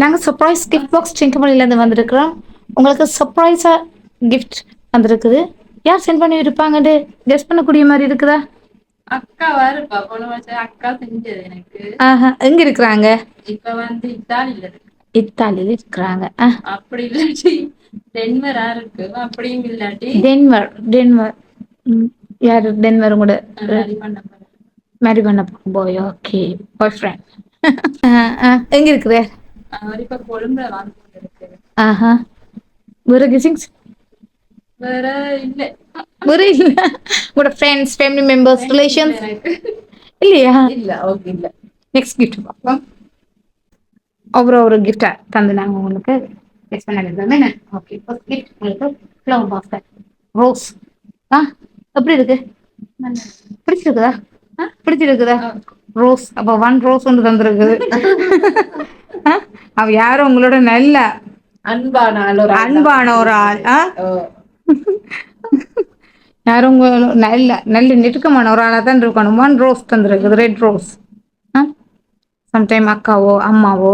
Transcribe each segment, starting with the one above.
நாங்கள் surprise gift box சிங்கமணிலேருந்து வந்திருக்கிறோம். உங்களுக்கு சர்ப்ரைஸாக கிஃப்ட் வந்திருக்குது. யார் சென்ட் பண்ணி இருப்பாங்கன்னு கெஸ் பண்ணக்கூடிய மாதிரி இருக்குதா? அக்கா வருப்பா போன வருஷம் அக்கா செஞ்சது எனக்கு. ஆஹா எங்கே இருக்கிறாங்க? இப்ப வந்து இத்தாலியில இத்தாலியில் இருக்கிறாங்க. அப்படி இல்லாட்டி டென்வரா இருக்கு. அப்படியும் இல்லாட்டி டென்வர் டென்வர். யார்? டென்வர் கூட. மேரி பண்ண போய் ஓகே பாய் ஃப்ரெண்ட் எங்கே இருக்குது அவர் இப்ப கொழும்புல வாங்கிட்டு இருக்கு ஆஹா. வேறு கிசிங்ஸ் வேற இல்ல. வேறு இல்லை. உங்களோட ஃப்ரெண்ட்ஸ் ஃபேமிலி மெம்பர்ஸ் ரிலேஷன்ஸ் இல்லையா? இல்ல ஓகே இல்ல. நெக்ஸ்ட் கிஃப்ட் பார்ப்போம். ஒவ்வொரு ஒரு கிஃப்டா தந்து நாங்க உங்களுக்கு. ஓகே ஃபர்ஸ்ட் கிஃப்ட் உங்களுக்கு ஃப்ளவர் பாஸ்கெட் ரோஸ் ஆ? எப்படி இருக்கு? பிடிச்சிருக்குதா? பிடிச்சிருக்குதா? ரோஸ் அப்போ ஒன் ரோஸ் ஒன்று தந்துருக்குது? அவ யாரும் உங்களோட நல்ல அன்பான அன்பான ஒரு ஆள். யாரும் உங்களோட நல்ல நல்ல நெருக்கமான ஒரு ஆளாக தான் இருக்கணும். ஒன் ரோஸ் தந்துருக்குது. ரெட் ரோஸ் சம்டைம் அக்காவோ அம்மாவோ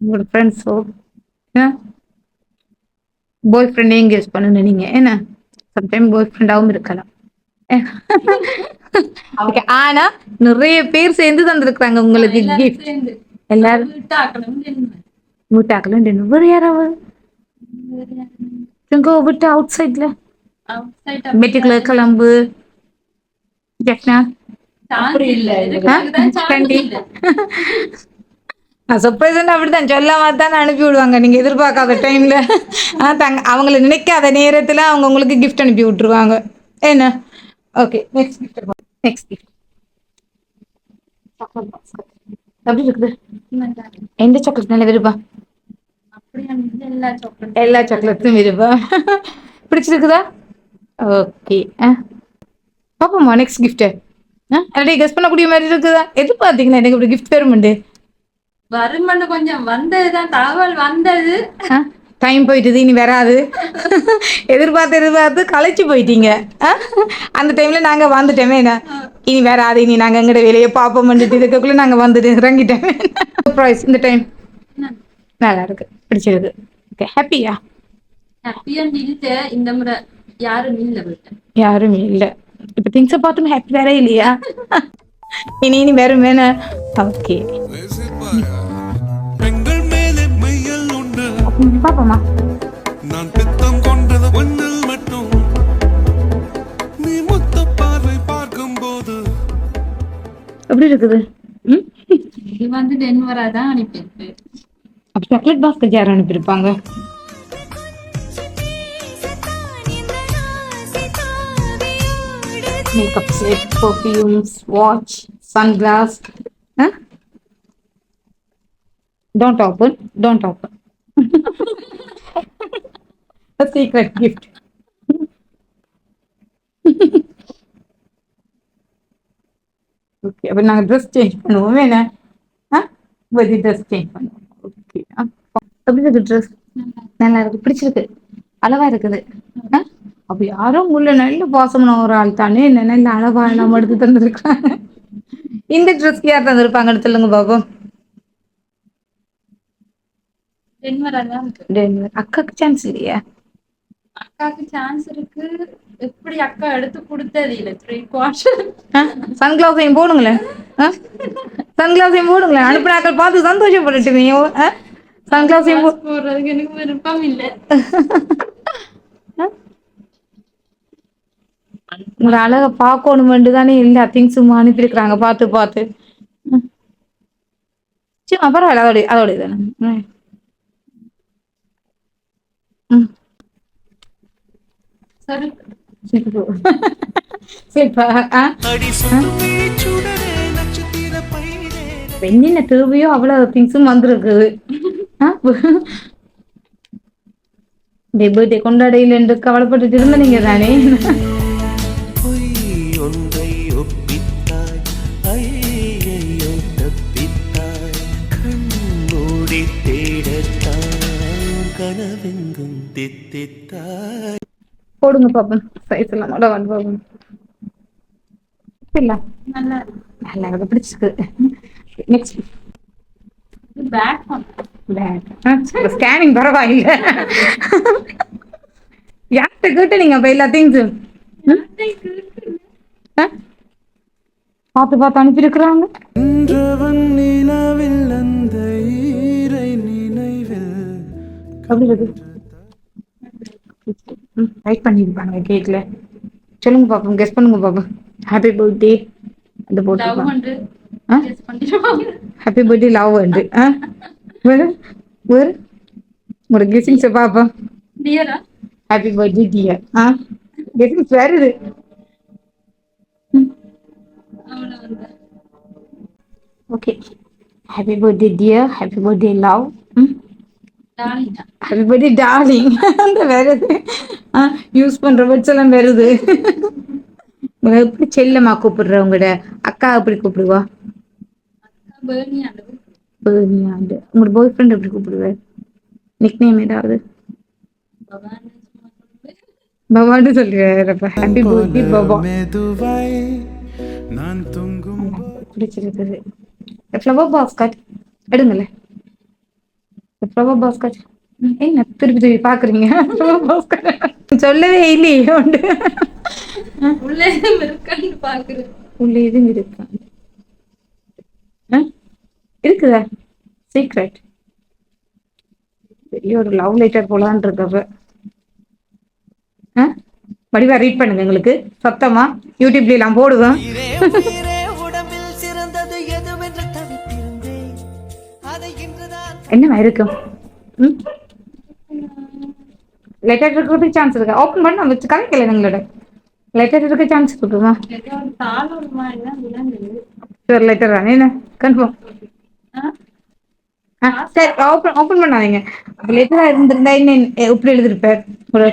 உங்களோட ஃப்ரெண்ட்ஸோ பாய் ஃப்ரெண்டையும் கெஸ் பண்ணணும் நீங்க. என்ன? சம்டைம் பாய் ஃப்ரெண்டாகவும் இருக்கலாம் ஆனா நிறைய பேர் சேர்ந்து தந்திருக்காங்க உங்களுக்கு கிஃப்ட் மெட்டிக்குல கிளம்பு ஜெஃப்னா சான்ஸ் இல்ல ஆ? இதுக்கு சான்ஸ் கண்டி. இல்ல சர்ப்ரைஸ் அப்படித்தான் சொல்லாம தான் அனுப்பி விடுவாங்க நீங்க எதிர்பார்க்காத டைம்ல தங்க அவங்கள நினைக்காத நேரத்துல அவங்க உங்களுக்கு கிஃப்ட் அனுப்பி விட்டுருவாங்க என்ன okay next gift next gift எப்படி இருக்குது? எந்த சாக்லேட் நல்ல விருப்பா? அப்படியா எல்லா சாக்லேட் எல்லா சாக்லேட்டும் விருப்பா? பிடிச்சிருக்குதா? ஓகே பாப்போமா நெக்ஸ்ட் கிஃப்ட் ஆல்ரெடி கெஸ் பண்ணக்கூடிய மாதிரி இருக்குதா? எதிர்பார்த்தீங்களா எனக்கு இப்படி கிஃப்ட் பெருமண்டு வருமன்னு கொஞ்சம் வந்ததுதான் தகவல் வந்தது. டைம் போயிட்டுது இனி வராது. எதிர்பார்த்து எதிர்பார்த்து களைச்சு போயிட்டீங்க? அந்த டைம்ல நாங்க வந்துட்டோமே என்ன? இனி வராது இனி நாங்க எங்கட வேலையை பார்ப்போம் இதுக்குள்ள நாங்க வந்துட்டு இறங்கிட்டோமே. ப்ரைஸ் இந்த டைம் நல்லா இருக்கு பிடிச்சிருக்கு ஓகே ஹாப்பியா ஹாப்பியா இந்த முறை யாரும் இல்ல யாருமே இல்லை. இப்போ திங்ஸை பார்த்தும் ஹாப்பி வேற இல்லையா? இனி இனி வேறும் வேணா ஓகே பாப்போமா? எப்படி இருக்குது? இது வந்து டென்வரா தான் அனுப்பியிருக்கு. அப்போ சாக்லேட் பாஸ்கெட் யார் அனுப்பியிருப்பாங்க? Makeup set perfumes watch sunglass don't open don't open secret gift okay அப்போ நாங்கள் ட்ரெஸ் சேஞ்ச் பண்ணுவோம். என்ன ஆ? பதி ட்ரெஸ் சேஞ்ச் பண்ணுவோம். ஓகே எப்படி இருக்கு ட்ரெஸ் நல்லா இருக்கு. பிடிச்சிருக்கு. அழகா இருக்குது. ஆ? அப்ப யாரோ உள்ள நல்ல பாசமான ஒரு ஆள் தானே. என்ன நல்ல அழகா எல்லாம் எடுத்து தந்திருக்காங்க இந்த ட்ரெஸ் யார் தந்திருப்பாங்கன்னு சொல்லுங்க பாப்போம் டென்வரா. அக்காக்கு சான்ஸ் இல்லையா. அக்காவுக்கு சான்ஸ் இருக்கு. எப்படி அக்கா எடுத்து கொடுத்தது இல்ல. Three quarter சன்கிளாஸையும் போடுங்களேன். சன்கிளாஸையும் போடுங்களேன். அனுப்பினாக்கள் பார்த்து சந்தோஷப்பட்டுட்டு சன்கிளாஸையும் போ போடுறதுக்கு எனக்கு விருப்பம் இல்ல. உங்களை அழகா பார்க்கணுமெண்டு தானே எல்லா திங்ஸும் அனுப்பியிருக்கிறாங்க. பார்த்து பார்த்து. ம். சரி பரவாயில்ல. அதோட அதோட தானே. ம். சரி. சரி என்னென்ன தேவையோ அவ்வளவு திங்ஸும் வந்திருக்குது பர்த்டே கொண்டாடையில் என்று கவலைப்பட்டு இருந்த நீங்க தானே தேடத்தான் கனவெங்கும் தித்தித்தாய். போடுங்க பாப்போம். சைஸ் எல்லாம் மட்டும் வந்து பாப்போம் இல்ல நல்லா நல்லா இருக்கு. பிடிச்சிருக்கு. நெக்ஸ்ட் பேக் பண்ண ஸ்கேனிங் பரவாயில்ல. யார்கிட்ட கேட்டு நீங்க அப்ப எல்லா திங்ஸும் பார்த்து பார்த்து அனுப்பியிருக்கிறாங்க. நினைவில் அப்படி இருக்கு ரைட் பண்ணிருப்பாங்க கேக்ல சொல்லுங்க பாப்போம் கெஸ் பண்ணுங்க பாப்போம் ஹாப்பி பர்த்டே அந்த பண்ணிடுவாங்க ஹாப்பி பர்த்டே லவ் வந்து ஆ? வேறு வேறு உங்களோட கெஸிங்ஸை பார்ப்போம் டியரா ஹாப்பி பர்த்டே டியர் ஆ? கெஸிங்ஸ் அவளை வந்து okay happy birthday dear happy birthday love ம். ஹாப்பி பர்த்டே டார்லிங் அந்த ஆ யூஸ் பண்ற வேர்ட்ஸ் எல்லாம் வருது. எப்படி செல்லம்மா கூப்பிடுற உங்களோட அக்கா எப்படி கூப்பிடுவா? பேர்னியாண்டு உங்களோட பாய் ஃப்ரெண்ட் எப்படி கூப்பிடுவார்? நிக் நேம் ஏதாவது பவானி சொல்லுவேன். Happy birthday Bhava. நான் தூங்கும் பிடிச்சிருக்குது. ஃப்ளவர் பாஸ்கட் எடுங்களேன். ஃப்ளவர் பாஸ்கட் என்ன திருப்பி திருப்பி பாக்குறீங்க? சொல்லவே இல்லையே உண்டு. உள்ளே இருக்கான்னு பாக்குறேன். உள்ள எதுவும் இருக்கா? இருக்குதா? சீக்ரெட் பெரிய ஒரு லவ் லெட்டர் போலான் இருக்கப்ப? வடிவா ரீட் பண்ணுங்க எங்களுக்கு. சத்தமா? யூடியூப்ல எல்லாம் போடுவேன் என்னவா இருக்கும் ம்? லெட்டர் இருக்கிறதுக்கு சான்ஸ் இருக்கு? ஓப்பன் பண்ண வச்சு கலைக்கல எங்களோட லெட்டர் இருக்க சான்ஸ் விளங்குது ஒரு லெட்டர் என்ன கன்ஃபார்ம்? சரி ஓப்பன் ஓப்பன் பண்ணாதீங்க. லெட்டரா இருந்திருந்தா என்ன எப்படி எழுதிருப்பார் ஒரு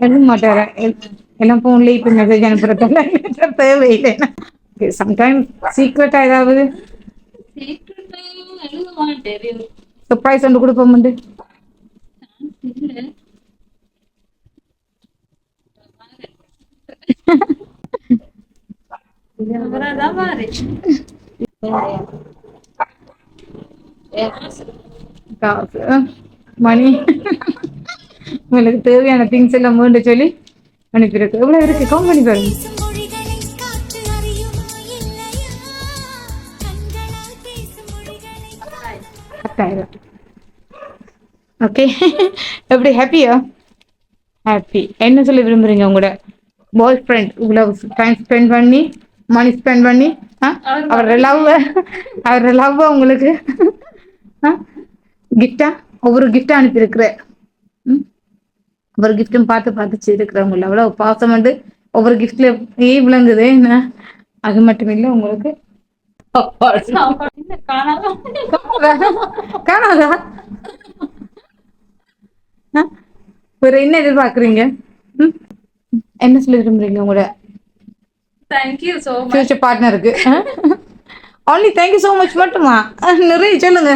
எழுத மாட்டாரா? எல்- எல்லாம் போன்ல இப்ப மெசேஜ் அனுப்புறதால தேவையில்லை. சம்டைம் சீக்ரெட்டா ஏதாவது? சர்ப்ரைஸ் ஒன்று கொடுப்போம் வந்து இல்ல அவராதான் பாரு காசு மணி. உங்களுக்கு தேவையான திங்ஸ் எல்லாம் மீண்டு சொல்லி அனுப்பியிருக்கு. எவ்வளவு இருக்கு? கவுண்ட் பண்ணி பாருங்க. பத்தாயிரம். ஓகே எப்படி ஹாப்பியா ஹாப்பி என்ன சொல்ல விரும்புறீங்க உங்களோட பாய் ஃப்ரெண்ட் இவ்வளவு டைம் ஸ்பெண்ட் பண்ணி மணி ஸ்பெண்ட் பண்ணி? அவரோட லவ் அவரோட லவ் உங்களுக்கு கிஃப்டா ஒவ்வொரு கிஃப்டா அனுப்பியிருக்கிற? ஒவ்வொரு கிஃப்ட்டும் பார்த்து பார்த்து செய்திருக்கிறவங்க அவ்வளவு பாசம் வந்து ஒவ்வொரு கிஃப்ட்ல ஏ விளங்குது. என்ன? அது மட்டும் இல்லை உங்களுக்கு. காணாதா ஆ? வேற என்ன எதிர்பார்க்குறீங்க? என்ன சொல்ல விரும்புறீங்க உங்களோட? Thank you so much future பார்ட்னருக்கு only thank you so much மட்டுமா? நிறைய சொல்லுங்க?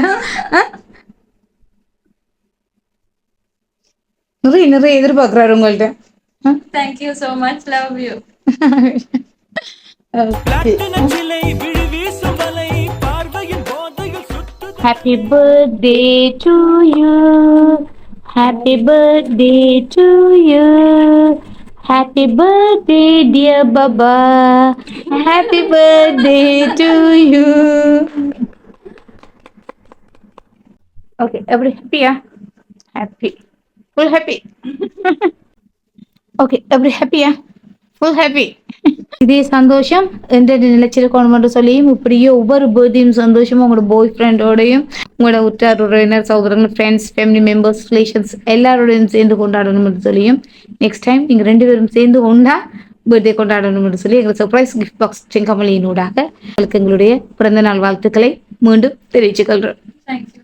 நிறைய நிறைய எதிர்பார்க்குறாரு உங்கள்ட்ட. Thank you so much love you Happy birthday to you. Happy birthday to you. Happy birthday, dear Baba. Happy birthday to you. Okay, everybody happy, yeah? Happy. Full happy. okay, everybody happy, yeah? Full happy. இதே சந்தோஷம் எந்த நிலைச்சிருக்கணும் என்று சொல்லியும் இப்படியே ஒவ்வொரு பர்த்டேயும் சந்தோஷமும் உங்களோட பாய் ஃப்ரெண்டோடையும் உங்களோட உற்றார் உறவினர் சகோதரங்கள் ஃப்ரெண்ட்ஸ் ஃபேமிலி மெம்பர்ஸ் ரிலேஷன்ஸ் எல்லாரோடையும் சேர்ந்து கொண்டாடணும் என்று சொல்லியும் நெக்ஸ்ட் டைம் நீங்கள் ரெண்டு பேரும் சேர்ந்து ஒன்றா பர்த்டே கொண்டாடணும் என்று சொல்லி எங்களுக்கு சர்ப்ரைஸ் கிஃப்ட் பாக்ஸ் செங்கமலியினூடாக உங்களுக்கு எங்களுடைய பிறந்த நாள் வாழ்த்துக்களை மீண்டும் தெரிவிச்சுக்கொள்கிறோம் தேங்க்யூ